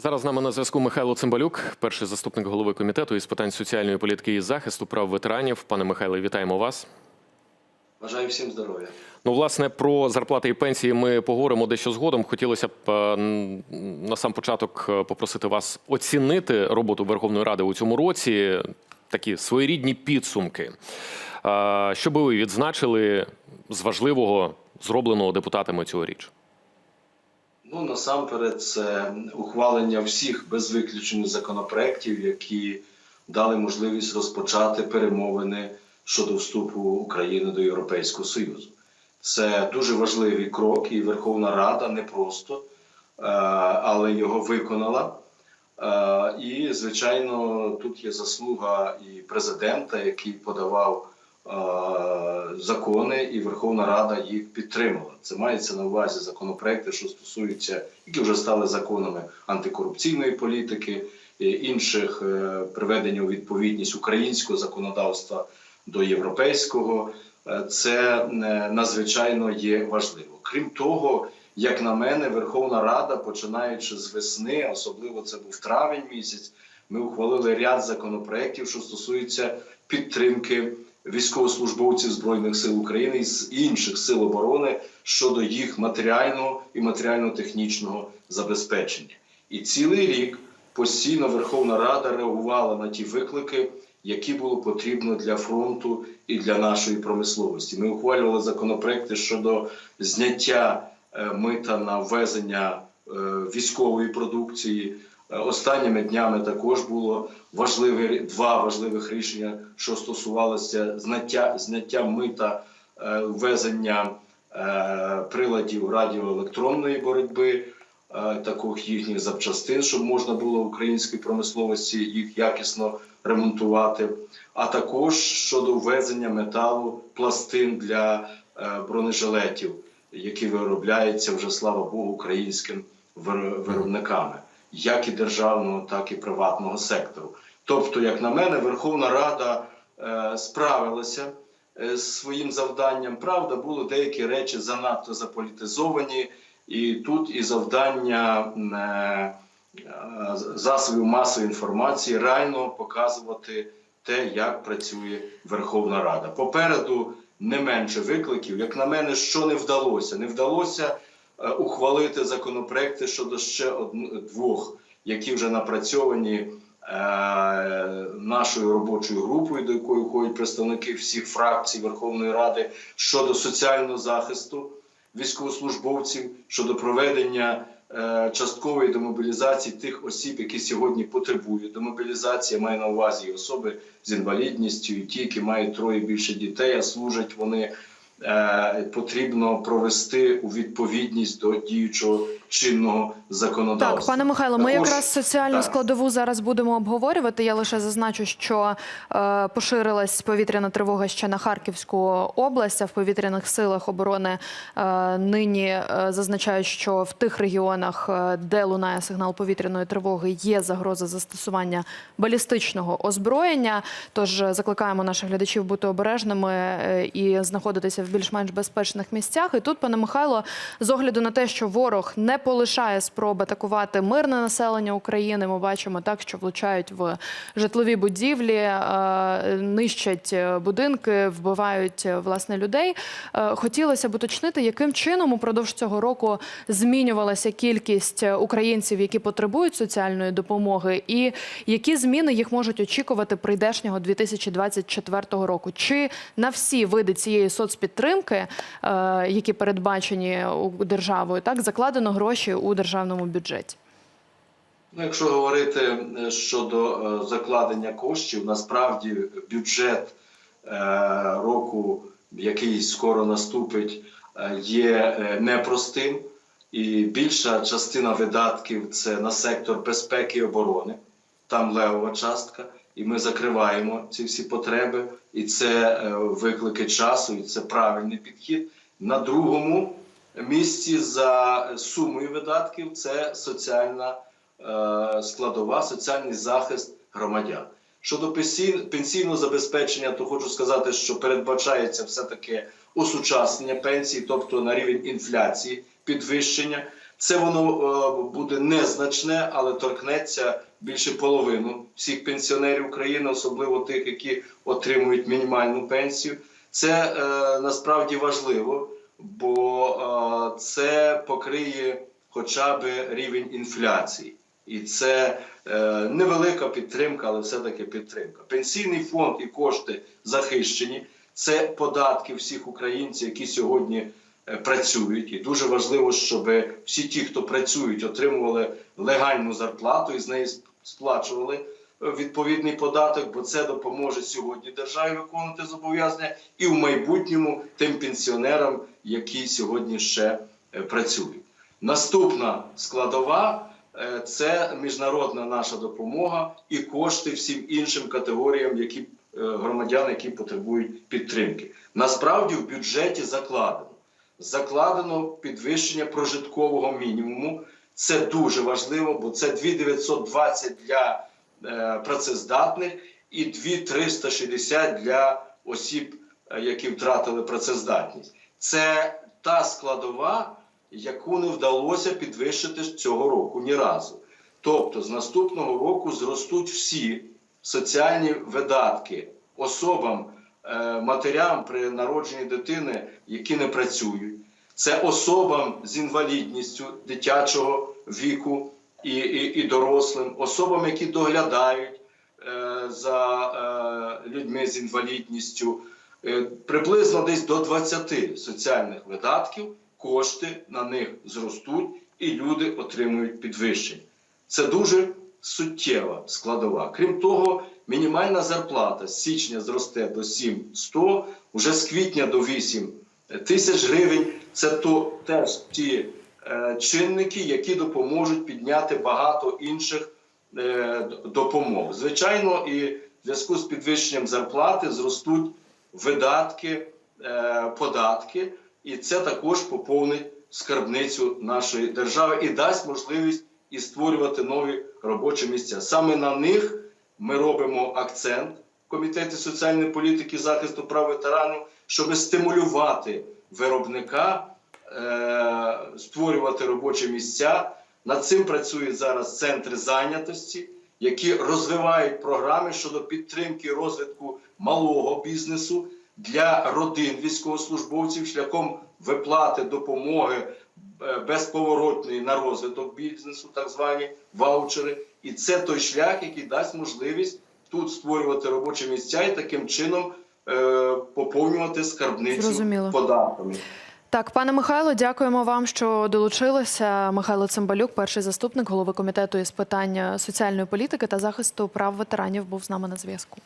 Зараз з нами на зв'язку Михайло Цимбалюк, перший заступник голови комітету із питань соціальної політики і захисту прав ветеранів. Пане Михайле, вітаємо вас. Бажаю всім здоров'я. Ну, власне, про зарплати і пенсії ми поговоримо дещо згодом. Хотілося б е, на сам початок е, попросити вас оцінити роботу Верховної Ради у цьому році. Такі своєрідні підсумки. Е, Що би ви відзначили з важливого зробленого депутатами цьогоріч? Ну насамперед, це ухвалення всіх без виключення законопроєктів, які дали можливість розпочати перемовини щодо вступу України до Європейського Союзу. Це дуже важливий крок, і Верховна Рада не просто, е, але його виконала. Е, І, звичайно, тут є заслуга і президента, який подавав закони, і Верховна Рада їх підтримала. Це мається на увазі законопроекти, що стосуються, які вже стали законами антикорупційної політики, і інших е, приведення у відповідність українського законодавства до європейського. Е, Це е, надзвичайно є важливо. Крім того, як на мене, Верховна Рада, починаючи з весни, особливо це був травень місяць, ми ухвалили ряд законопроєктів, що стосуються підтримки військовослужбовців Збройних сил України і з інших сил оборони щодо їх матеріального і матеріально-технічного забезпечення. І цілий рік постійно Верховна Рада реагувала на ті виклики, які було потрібно для фронту і для нашої промисловості. Ми ухвалювали законопроекти щодо зняття е, мита на ввезення е, військової продукції. Е, Останніми днями також було важливі два важливих рішення, що стосувалося зняття, зняття мита е, ввезення е, приладів радіоелектронної боротьби, таких їхніх запчастин, щоб можна було українській промисловості їх якісно ремонтувати, а також щодо ввезення металу пластин для бронежилетів, які виробляються вже слава Богу українським виробниками, як і державного, так і приватного сектору. Тобто, як на мене, Верховна Рада е, справилася е, з своїм завданням. Правда, були деякі речі занадто заполітизовані, і тут і завдання е, е, засобів масової інформації реально показувати те, як працює Верховна Рада. Попереду не менше викликів. Як на мене, що не вдалося? Не вдалося ухвалити законопроекти щодо ще двох, які вже напрацьовані е, нашою робочою групою, до якої входять представники всіх фракцій Верховної Ради щодо соціального захисту військовослужбовців, щодо проведення е, часткової демобілізації тих осіб, які сьогодні потребують демобілізації. Маю на увазі і особи з інвалідністю, і ті, які мають троє більше дітей, а служать вони. Е, Потрібно провести у відповідність до діючого чинного законодавства. Так, пане Михайло, ми Також- якраз соціальну так. складову зараз будемо обговорювати. Я лише зазначу, що е, поширилась повітряна тривога ще на Харківську область. А в повітряних силах оборони е, нині е, зазначають, що в тих регіонах, е, де лунає сигнал повітряної тривоги, є загроза застосування балістичного озброєння. Тож е, закликаємо наших глядачів бути обережними і знаходитися в більш-менш безпечних місцях. І тут, пане Михайло, з огляду на те, що ворог не полишає спроб атакувати мирне населення України, ми бачимо так, що влучають в житлові будівлі, е, нищать е, будинки, вбивають е, власне людей. Хотілося б уточнити, яким чином упродовж цього року змінювалася кількість українців, які потребують соціальної допомоги, і які зміни їх можуть очікувати прийдешнього 2024 року. Чи на всі види цієї соцпідтримки, які передбачені державою, так закладено гроші у державному бюджеті? Ну, якщо говорити е, щодо е, закладення коштів, насправді бюджет е, року, який скоро наступить, є непростим, і більша частина видатків це на сектор безпеки і оборони. Там левова частка, і ми закриваємо ці всі потреби, і це виклики часу, і це правильний підхід. На другому місці за сумою видатків це соціальна е, складова, соціальний захист громадян. Щодо пенсійного забезпечення, то хочу сказати, що передбачається все-таки осучаснення пенсій, тобто на рівень інфляції підвищення. Це воно е, буде незначне, але торкнеться більше половину всіх пенсіонерів України, особливо тих, які отримують мінімальну пенсію. Це е, насправді важливо, бо е, це покриє хоча б рівень інфляції. І це е, невелика підтримка, але все-таки підтримка. Пенсійний фонд і кошти захищені. Це податки всіх українців, які сьогодні е, працюють. І дуже важливо, щоб всі ті, хто працюють, отримували легальну зарплату і з неї сплачували відповідний податок, бо це допоможе сьогодні державі виконувати зобов'язання і в майбутньому тим пенсіонерам, які сьогодні ще е, працюють. Наступна складова е, це міжнародна наша допомога і кошти всім іншим категоріям, які е, громадян, які потребують підтримки. Насправді в бюджеті закладено. Закладено підвищення прожиткового мінімуму. Це дуже важливо, бо це 2920 для працездатних і 2360 для осіб, е, які втратили працездатність. Це та складова, яку не вдалося підвищити цього року ні разу. Тобто з наступного року зростуть всі соціальні видатки особам, е, матерям при народженні дитини, які не працюють. Це особам з інвалідністю дитячого віку і, і, і дорослим, особам, які доглядають е, за е, людьми з інвалідністю. Е, приблизно десь до 20 соціальних видатків кошти на них зростуть, і люди отримують підвищення. Це дуже суттєва складова. Крім того, мінімальна зарплата з січня зросте до 700, вже з квітня до 8 тисяч гривень. Це то теж ті чинники, які допоможуть підняти багато інших е, допомог. Звичайно, і в зв'язку з підвищенням зарплати зростуть видатки, е, податки, і це також поповнить скарбницю нашої держави і дасть можливість і створювати нові робочі місця. Саме на них ми робимо акцент в комітеті соціальної політики захисту прав ветеранів, щоб стимулювати виробника, е, створювати робочі місця. Над цим працюють зараз центри зайнятості, які розвивають програми щодо підтримки розвитку малого бізнесу для родин військовослужбовців шляхом виплати допомоги е, безповоротної на розвиток бізнесу, так звані ваучери. І це той шлях, який дасть можливість тут створювати робочі місця і таким чином е, поповнювати скарбницю Зрозуміло. податками. Так, пане Михайло, дякуємо вам, що долучилися. Михайло Цимбалюк, перший заступник голови комітету із питань соціальної політики та захисту прав ветеранів, був з нами на зв'язку.